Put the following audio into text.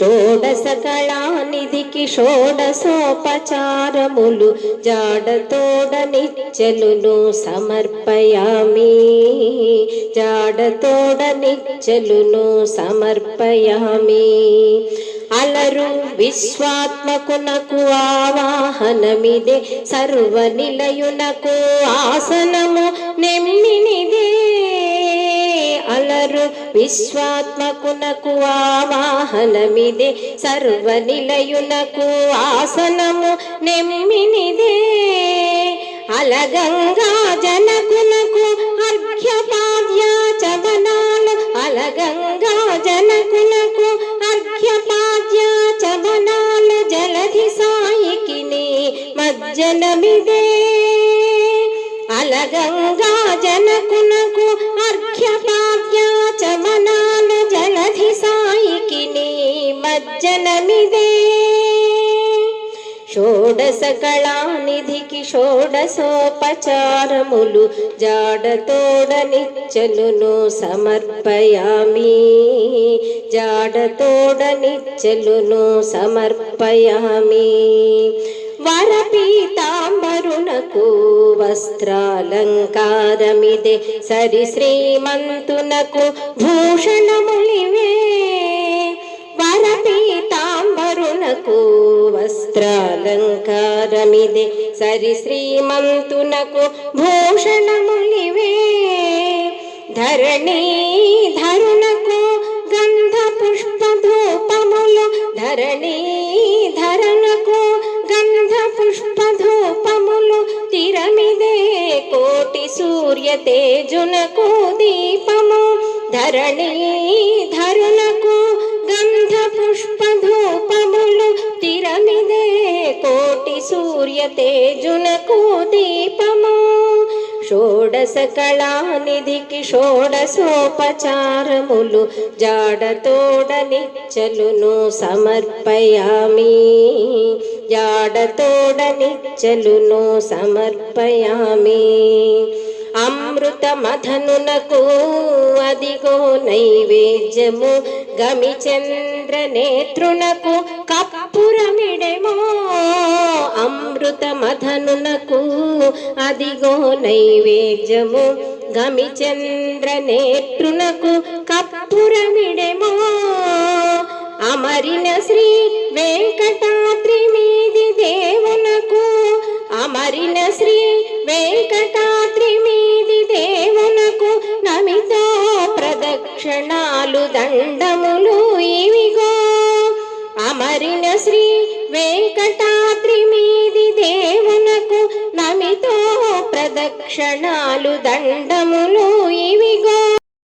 షోడశ కళానిధికి షోడశోపచారములు జాడతోడ నిచ్చలును సమర్పయామి. జాడతోడ నిచ్చలును సమర్పయామి. అలరు విశ్వాత్మకునకు ఆవాహనమిదే. సర్వనిలయునకు ఆసనము నెమ్మినిదే విశ్వాత్మకునకు ఆవాహనమిదే సర్వనిలయునకు ఆసనము నెమ్మినిదే. అలగంగా జనకునకు అర్ఘ్యపాద్యాచవనాలు అలగంగా జనకునకు అర్ఘ్యపాద్యాచవనాలు జలధి సాయికి మజ్జనమిదే. అలగంగా జన మజ్జనమిదే షోడశ కళానిధికి షోడశోపచారములు జాడతోడనిచ్చలును సమర్పయామి. జాడతోడనిచ్చలును సమర్పయామి. వరపీతాంబరునకు వస్త్రాలంకారమిదే. సరి శ్రీమంతునకు భూషణములివే. వరపీతాంబరునకు వస్త్రాలంకారమిదే సరి శ్రీమంతునకు భూషణములివే. ధరణి ధరునకు గంధ పుష్ప ధూపములు ధరణి ధరణకు గంధ పుష్ప ధూపములు తిరమిదే కోటి సూర్య తేజునకు దీపము. ధరణి ధరునకు తేజునకు దీపము షోడశ కళానిధికి షోడశోపచారములు జాడతోడనిచ్చలును సమర్పయామి. జాడతోడనిచ్చలును సమర్పయామి. అమృత మథనునకు అదిగో నైవేద్యము గమి చంద్ర నేత్రునకు కప్పురమిడెమో. అమృత మధనునకు అదిగో నైవేద్యము. గమి చంద్ర నేత్రునకు కప్పురమిడెమో. అమరిన శ్రీ వెంకటాద్రి మీది దేవునకు. అమరిన శ్రీ వెంకటాద్రి మీది దేవునకు నమితో ప్రదక్షిణ. పాలు దండములు ఇవిగో. అమరిన శ్రీ వెంకటాద్రి మీది దేవునకు నమితో ప్రదక్షిణాలు దండములు ఇవిగో.